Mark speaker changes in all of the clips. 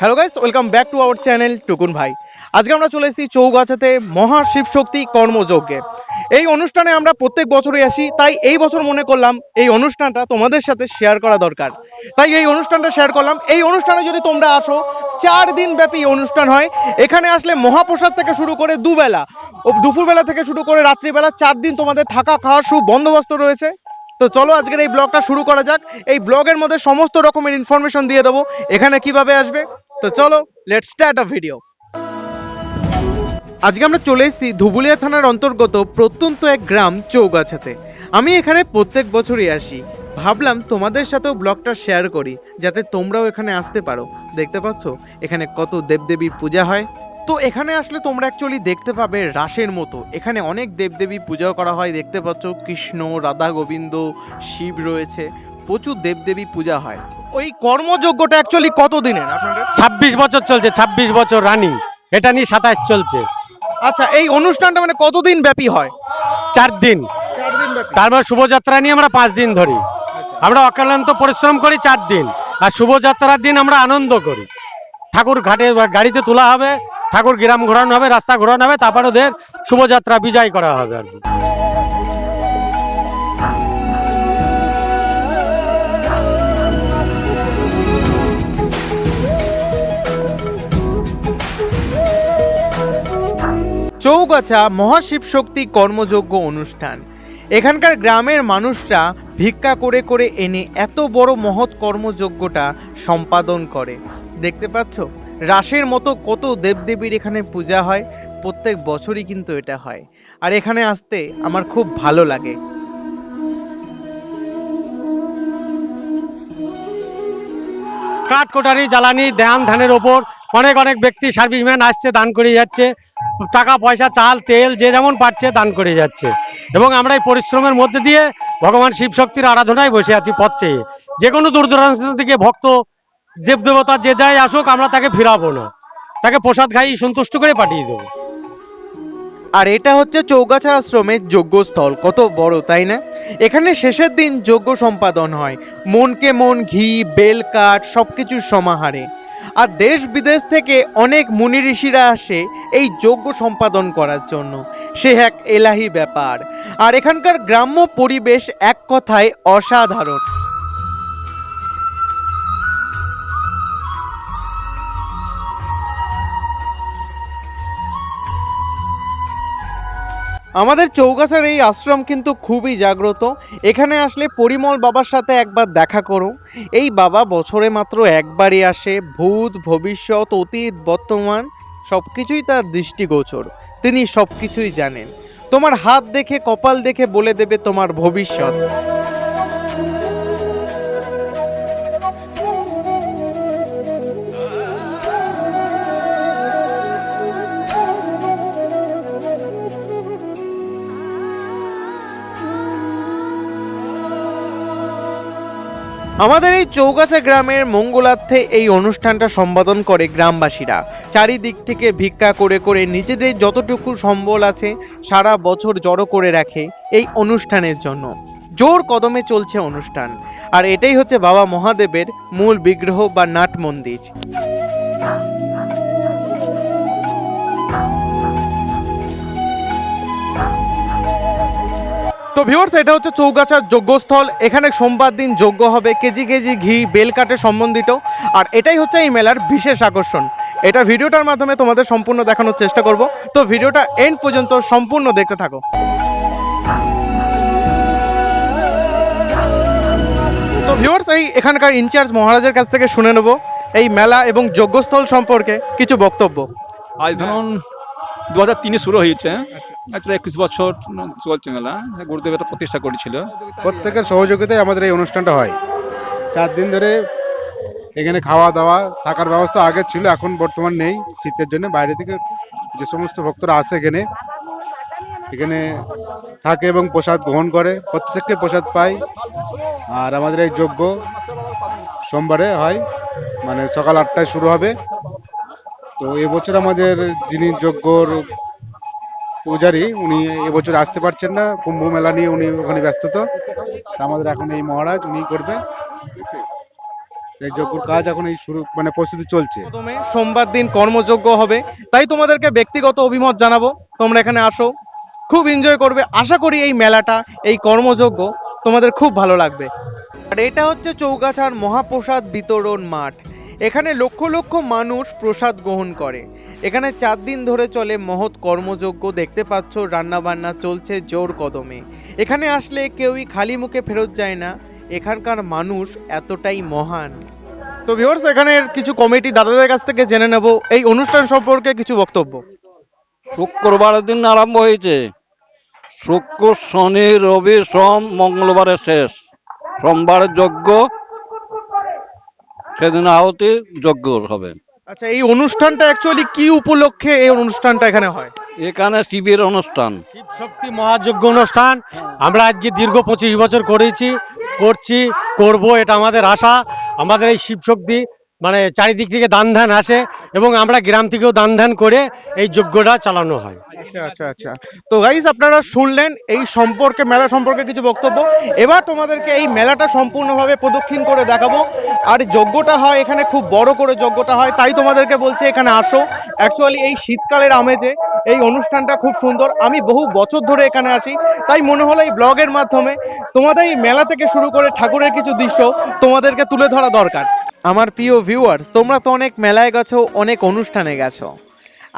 Speaker 1: Hello guys welcome back to our channel টুকুন ভাই আজকে আমরা চলে এসেছি চৌগাছাতে মহা শিবশক্তি কর্মযজ্ঞে। এই অনুষ্ঠানে আমরা প্রত্যেক বছরই আসি, তাই এই বছর মনে করলাম এই অনুষ্ঠানটা তোমাদের সাথে শেয়ার করা দরকার। তাই এই অনুষ্ঠানটা শেয়ার করলাম। এই অনুষ্ঠানে যদি তোমরা আসো, চার দিন ব্যাপী অনুষ্ঠান হয়। এখানে আসলে মহাপ্রসাদ থেকে শুরু করে দুবেলা, ও দুপুরবেলা থেকে শুরু করে রাত্রিবেলা চার দিন তোমাদের থাকা, খাওয়ার সুবন্দোবস্ত রয়েছে। তো চলো আজকের এই ব্লগটা শুরু করা যাক। এই ব্লগের মধ্যে সমস্ত রকমের ইনফরমেশন দিয়ে দেবো। এখানে কীভাবে আসবে? তো চলো লেটস স্টার্ট আ ভিডিও আজকে আমরা চলে এসেছি ধুবুলিয়া থানার অন্তর্গত প্রত্যন্ত এক গ্রাম চৌগাছাতে। আমি এখানে প্রত্যেক বছরই আসি। ভাবলাম তোমাদের সাথেও ব্লগটা শেয়ার করি, যাতে তোমরাও এখানে আসতে পারো। দেখতে পাচ্ছ? এখানে কত দেবদেবীর পূজা হয়। তো এখানে আসলে তোমরা অ্যাকচুয়ালি দেখতে পাবে রাসের মতো। এখানে অনেক দেবদেবী পূজা করা হয়। দেখতে পাচ্ছ, কৃষ্ণ, রাধা গোবিন্দ, শিব রয়েছে। প্রচুর দেবদেবী পূজা হয়। ওই কর্মযজ্ঞটা অ্যাকচুয়ালি কত দিনের আপনাদের?
Speaker 2: ছাব্বিশ বছর চলছে ছাব্বিশ বছর রানিং। এটা নিয়ে সাতাশ চলছে।
Speaker 1: আচ্ছা এই অনুষ্ঠানটা মানে কতদিন ব্যাপী হয়?
Speaker 2: চার দিন।
Speaker 1: চার দিন ব্যাপী।
Speaker 2: তারপর শুভযাত্রা নিয়ে আমরা পাঁচ দিন ধরি। আমরা অক্লান্ত পরিশ্রম করি চার দিন। আর শুভযাত্রার দিন আমরা আনন্দ করি। ঠাকুর ঘাটে গাড়িতে তোলা হবে ঠাকুর গ্রাম ঘোরানো হবে রাস্তা ঘোরানো হবে তারপর ওদের শুভযাত্রা বিজয় করা হবে আর কি।
Speaker 1: চৌগাছা মহাশিব শক্তি কর্মযজ্ঞ অনুষ্ঠান। এখানকার গ্রামের মানুষরা ভিক্ষা করে করে এনে এত বড় মহৎ কর্মযজ্ঞটা সম্পাদন করে। দেখতে পাচ্ছ? রাসের মতো কত দেবদেবীর এখানে পূজা হয়, প্রত্যেক বছরই কিন্তু এটা হয়। আর এখানে আসতে আমার খুব ভালো লাগে।
Speaker 2: কাঠ কোটারি জ্বালানি ধ্যান ধানের ওপর অনেক অনেক ব্যক্তি সার্ভিসম্যান আসছে, দান করে যাচ্ছে। টাকা, পয়সা, চাল, তেল, যে যেমন পাচ্ছে দান করে যাচ্ছে। এবং আমরা এই পরিশ্রমের মধ্যে দিয়ে ভগবান শিব শক্তির আরাধনায় বসে আছি পথ চেয়ে। যে কোনো দূর দূরান্ত থেকে ভক্ত, দেবদেবতা যে যাই আসুক, আমরা তাকে ফিরাবো না। তাকে প্রসাদ খাই, সন্তুষ্ট করে পাঠিয়ে দেবো।
Speaker 1: আর এটা হচ্ছে চৌগাছা আশ্রমের যজ্ঞস্থল। কত বড়, তাই না? এখানে শেষের দিন যজ্ঞ সম্পাদন হয়। মনকে মন, ঘি, বেল, কাঠ, সবকিছুর সমাহারে। আর দেশ বিদেশ থেকে অনেক মুনি ঋষিরা আসে এই যোগ্য সম্পাদন করার জন্য। সে এক এলাহি ব্যাপার। আর এখানকার গ্রাম্য পরিবেশ এক কথায় অসাধারণ। আমাদের চৌগাছার এই আশ্রম কিন্তু খুবই জাগ্রত। এখানে আসলে পরিমল বাবার সাথে একবার দেখা করো। এই বাবা বছরে মাত্র একবারই আসে, ভূত, ভবিষ্যৎ, অতীত, বর্তমান, সবকিছুই তার দৃষ্টিগোচর। তিনি সবকিছুই জানেন। তোমার হাত দেখে, কপাল দেখে বলে দেবে তোমার ভবিষ্যৎ। আমাদের এই চৌগাছা গ্রামের মঙ্গলার্থে এই অনুষ্ঠানটা সম্পাদন করে গ্রামবাসীরা। চারিদিক থেকে ভিক্ষা করে করে নিজেদের যতটুকু সম্বল আছে, সারা বছর জড়ো করে রাখে এই অনুষ্ঠানের জন্য। জোর কদমে চলছে অনুষ্ঠান। আর এটাই হচ্ছে বাবা মহাদেবের মূল বিগ্রহ বা নাট মন্দির। তো ভিউয়ার্স এটা হচ্ছে চৌগাছার যজ্ঞস্থল। এখানে সোমবার দিন যজ্ঞ হবে। কেজি কেজি ঘি, বেল কাঠে সম্বন্ধিত। আর এটাই হচ্ছে এই মেলার বিশেষ আকর্ষণ। এটা ভিডিওটার মাধ্যমে তোমাদের সম্পূর্ণ দেখানোর চেষ্টা করব। তো ভিডিওটা এন্ড পর্যন্ত সম্পূর্ণ দেখতে থাকো। তো ভিউয়ার্স এই এখানকার ইনচার্জ মহারাজের কাছ থেকে শুনে নেব। এই মেলা এবং যজ্ঞস্থল সম্পর্কে কিছু বক্তব্য।
Speaker 3: আজ ধরুন দু হাজার তিনে শুরু হয়েছে। আচ্ছা। একুশ বছর চলছে মেলা। গুরুদেব এটা প্রতিষ্ঠা করেছিল।
Speaker 4: প্রত্যেকের সহযোগিতায় আমাদের এই অনুষ্ঠানটা হয়। চার দিন ধরে এখানে খাওয়া দাওয়া থাকার ব্যবস্থা আগে ছিল এখন বর্তমান নেই। শীতের জন্য বাইরে থেকে যে সমস্ত ভক্তরা আসে এখানে এখানে থাকে এবং প্রসাদ গ্রহণ করে। প্রত্যেককে প্রসাদ পায়। আর আমাদের এই যজ্ঞ সোমবারে হয়। মানে সকাল আটটায় শুরু হবে। তো এবছর আমাদের যিনি যজ্ঞর পূজারি, উনি এবছর আসতে পারছেন না। কুম্ভ মেলা নিয়ে উনি ওখানে ব্যস্ত তো। আমাদের এখন এই মহারাজ, উনি করবে? এই যজ্ঞর কাজ এখন এই শুরু মানে প্রস্তুতি চলছে।
Speaker 1: প্রথমে সোমবার দিন কর্মযোগ্য হবে। তাই তোমাদেরকে ব্যক্তিগত অভিমত জানাব। তোমরা এখানে আসো। খুব এনজয় করবে। আশা করি এই মেলাটা, এই কর্মযোগ্য তোমাদের খুব ভালো লাগবে। আর এটা হচ্ছে চৌগাছার মহাপ্রসাদ বিতরণ মাঠ। এখানে লক্ষ লক্ষ মানুষ প্রসাদ গ্রহণ করে। এখানে চার দিন ধরে চলে মহৎ কর্মযজ্ঞ। দেখতে পাচ্ছ রান্না বান্না চলছে জোর কদমে। এখানে আসলে কেউই খালি মুখে ফেরত যায় না। এখানকার মানুষ এতটাই মহান। তো ভিউয়ার্স এখানের কিছু কমিটি দাদাদের কাছ থেকে জেনে নেব। এই অনুষ্ঠান সম্পর্কে কিছু বক্তব্য।
Speaker 5: শুক্রবারের দিন আরম্ভ হয়েছে। শুক্র, শনি, রবি, সোম মঙ্গলবারে শেষ। সোমবারের যজ্ঞ সেদিন আহতি যজ্ঞ হবে।
Speaker 1: আচ্ছা এই অনুষ্ঠানটা অ্যাকচুয়ালি কি উপলক্ষে এই অনুষ্ঠানটা এখানে হয়?
Speaker 5: এখানে শিবের অনুষ্ঠান।
Speaker 2: শিব শক্তি মহাযজ্ঞ অনুষ্ঠান। আমরা আজকে দীর্ঘ পঁচিশ বছর করেছি করছি করব এটা আমাদের আশা। আমাদের এই শিব শক্তি মানে চারিদিক থেকে দান ধ্যান আসে এবং আমরা গ্রাম থেকেও দান ধ্যান করে এই যজ্ঞটা চালানো হয়।
Speaker 1: আচ্ছা আচ্ছা আচ্ছা। তো গাইস আপনারা শুনলেন এই সম্পর্কে, মেলা সম্পর্কে কিছু বক্তব্য। এবার তোমাদেরকে এই মেলাটা সম্পূর্ণভাবে প্রদক্ষিণ করে দেখাবো। আর যজ্ঞটা হয় এখানে, খুব বড় করে যজ্ঞটা হয়, তাই তোমাদেরকে বলছি এখানে আসো। অ্যাকচুয়ালি এই শীতকালের আমেজে এই অনুষ্ঠানটা খুব সুন্দর। আমি বহু বছর ধরে এখানে আসি তাই মনে হলো এই ব্লগের মাধ্যমে তোমাদের এই মেলা থেকে শুরু করে ঠাকুরের কিছু দৃশ্য তোমাদেরকে তুলে ধরা দরকার। আমার প্রিয় ভিউয়ার্স তোমরা তো অনেক মেলায় গেছো, অনেক অনুষ্ঠানে গেছো।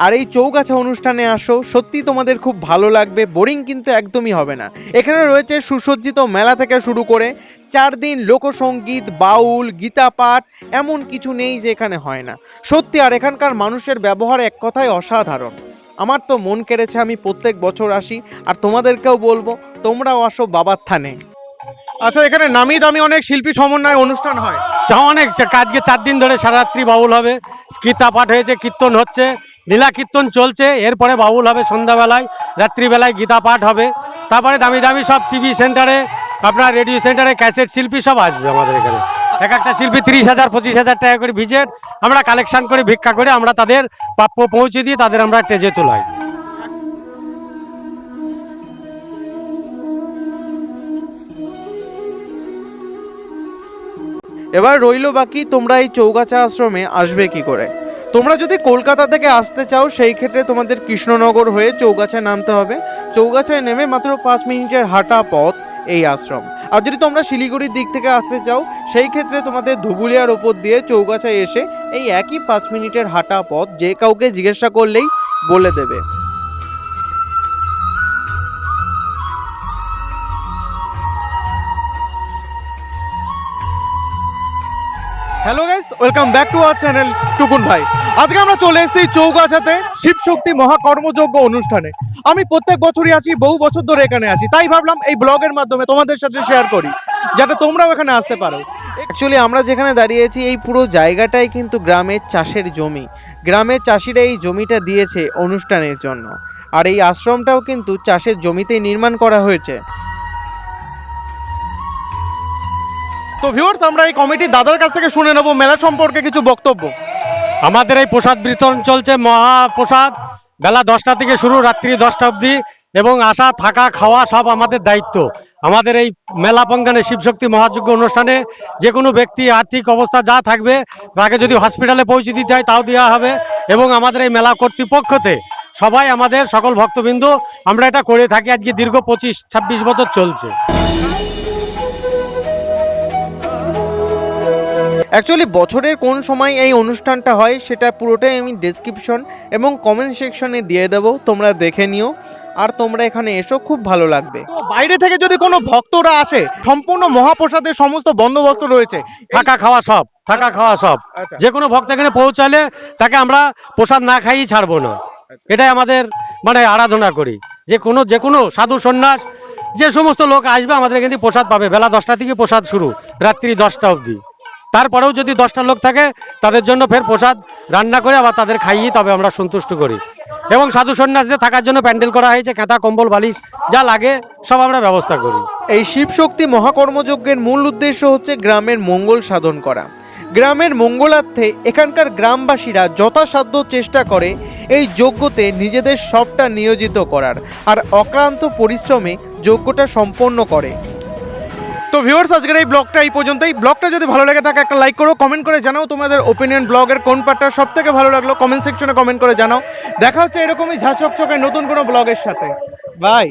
Speaker 1: আর এই চৌগাছা অনুষ্ঠানে আসো সত্যি তোমাদের খুব ভালো লাগবে বোরিং কিন্তু একদমই হবে না। এখানে রয়েছে সুসজ্জিত মেলা থেকে শুরু করে চার দিন লোকসঙ্গীত বাউল গীতা পাঠ এমন কিছু নেই যে এখানে হয় না। সত্যি, আর এখানকার মানুষের ব্যবহার এক কথায় অসাধারণ। আমার তো মন কেড়েছে আমি প্রত্যেক বছর আসি, আর তোমাদেরকেও বলব, তোমরাও আসো বাবার থানে। আচ্ছা এখানে নামি দামি অনেক শিল্পী সমন্বয় অনুষ্ঠান হয়।
Speaker 2: অনেক আজকে চার দিন ধরে সারারাত্রি বাউল হবে। গীতা পাঠ হয়েছে, কীর্তন হচ্ছে, লীলা কীর্তন চলছে, এরপরে বাউল হবে সন্ধ্যাবেলায়, রাত্রিবেলায় গীতা পাঠ হবে। তারপরে দামি দামি সব টিভি সেন্টারে, আপনার রেডিও সেন্টারে ক্যাসেট শিল্পী সব আসবে আমাদের এখানে। এক একটা শিল্পী তিরিশ হাজার, পঁচিশ হাজার টাকা করে ভিজিট, আমরা কালেকশন করে ভিক্ষা করে আমরা তাদের প্রাপ্য পৌঁছে দিয়ে তাদের আমরা স্টেজে তোলাই।
Speaker 1: এবার রইল বাকি, তোমরা এই চৌগাছা আশ্রমে আসবে কি করে? তোমরা যদি কলকাতা থেকে আসতে চাও, সেই ক্ষেত্রে তোমাদের কৃষ্ণনগর হয়ে চৌগাছায় নামতে হবে। চৌগাছায় নেমে মাত্র পাঁচ মিনিটের হাঁটা পথ এই আশ্রম। আর যদি তোমরা শিলিগুড়ির দিক থেকে আসতে চাও, সেই ক্ষেত্রে তোমাদের ধুবুলিয়ার ওপর দিয়ে চৌগাছায় এসে এই একই পাঁচ মিনিটের হাঁটা পথ যে কাউকে জিজ্ঞাসা করলেই বলে দেবে। Welcome back to our channel টুকুন ভাই আজকে আমরা চলে এসেছি চৌগাছাতে শিব শক্তি মহাকর্মযজ্ঞ অনুষ্ঠানে। আমি প্রত্যেক বছরই আছি, বহু বছর ধরে এখানে আছি। তাই ভাবলাম এই ব্লগের মাধ্যমে তোমাদের সাথে শেয়ার করি, যাতে তোমরাও এখানে আসতে পারো। অ্যাকচুয়ালি আমরা যেখানে দাঁড়িয়েছি এই পুরো জায়গাটাই কিন্তু গ্রামের চাষের জমি। গ্রামের চাষিরা এই জমিটা দিয়েছে অনুষ্ঠানের জন্য। আর এই আশ্রমটাও কিন্তু চাষের জমিতেই নির্মাণ করা হয়েছে। তো ভিউয়ার্স আমরা এই কমিটির দাদার কাছ থেকে শুনে নেব মেলা সম্পর্কে কিছু বক্তব্য।
Speaker 2: আমাদের এই প্রসাদ বিতরণ চলছে মহাপ্রসাদ বেলা দশটা থেকে শুরু, রাত্রি দশটা অবধি, এবং আসা, থাকা, খাওয়া সব আমাদের দায়িত্ব। আমাদের এই মেলা পঙ্গানে শিবশক্তি মহাযজ্ঞ অনুষ্ঠানে যে কোনো ব্যক্তি আর্থিক অবস্থা যা থাকবে, তাকে যদি হসপিটালে পৌঁছে দিতে হয়, তাও দেওয়া হবে। এবং আমাদের এই মেলা কর্তৃপক্ষতে সবাই আমাদের সকল ভক্তবৃন্দ, আমরা এটা করে থাকি। আজকে দীর্ঘ পঁচিশ, ছাব্বিশ বছর চলছে।
Speaker 1: অ্যাকচুয়ালি বছরের কোন সময় এই অনুষ্ঠানটা হয় সেটা পুরোটাই আমি ডেসক্রিপশন এবং কমেন্ট সেকশনে দিয়ে দেবো। তোমরা দেখে নিও। আর তোমরা এখানে এসো খুব ভালো লাগবে। তো বাইরে থেকে যদি কোনো ভক্তরা আসে সম্পূর্ণ মহাপ্রসাদের সমস্ত বন্দোবস্ত রয়েছে।
Speaker 2: থাকা খাওয়া সব থাকা খাওয়া সব।
Speaker 1: আচ্ছা।
Speaker 2: যে কোনো ভক্ত এখানে পৌঁছালে তাকে আমরা প্রসাদ না খাইয়ে ছাড়বো না। এটাই আমাদের মানে আরাধনা করি। যে কোনো যে কোনো সাধু সন্ন্যাস যে সমস্ত লোক আসবে আমাদের এখান থেকে প্রসাদ পাবে। বেলা দশটা থেকে প্রসাদ শুরু রাত্রি দশটা অবধি। তারপরেও যদি দশটা লোক থাকে, তাদের জন্য ফের প্রসাদ রান্না করে আবার তাদের খাইয়ে তবে আমরা সন্তুষ্ট করি। এবং সাধু সন্ন্যাসদের থাকার জন্য প্যান্ডেল করা হয়েছে, খেতা, কম্বল, বালিশ, যা লাগে, সব আমরা ব্যবস্থা করি।
Speaker 1: এই শিবশক্তি মহাকর্মযজ্ঞের মূল উদ্দেশ্য হচ্ছে গ্রামের মঙ্গল সাধন করা। গ্রামের মঙ্গলার্থে এখানকার গ্রামবাসীরা যথাসাধ্য চেষ্টা করে এই যজ্ঞতে নিজেদের সবটা নিয়োজিত করার, আর অক্লান্ত পরিশ্রমে যজ্ঞটা সম্পন্ন করে। তো ভিউয়ার্স আজকের এই ব্লগটা এই পর্যন্তই। ব্লগটা যদি ভালো লাগে থাকে, একটা লাইক করো কমেন্ট করে জানাও তোমাদের ওপিনিয়ন ব্লগের কোন পার্টটা সব থেকে ভালো লাগল। কমেন্ট সেকশনে কমেন্ট করে জানাও। দেখা হচ্ছে এরকমই ঝাঁচকচকে নতুন কোনো ব্লগের সাথে। বাই